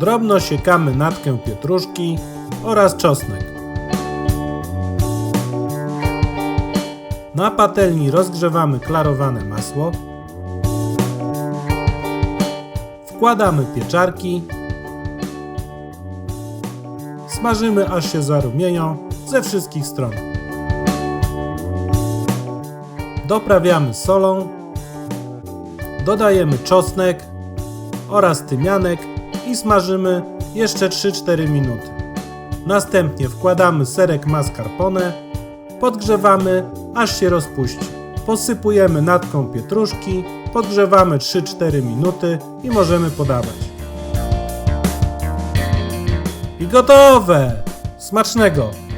Drobno siekamy natkę pietruszki oraz czosnek. Na patelni rozgrzewamy klarowane masło. Wkładamy pieczarki. Smażymy aż się zarumienią ze wszystkich stron. Doprawiamy solą. Dodajemy czosnek oraz tymianek i smażymy jeszcze 3-4 minuty. Następnie wkładamy serek mascarpone, podgrzewamy aż się rozpuści. Posypujemy natką pietruszki, podgrzewamy 3-4 minuty i możemy podawać. I gotowe! Smacznego!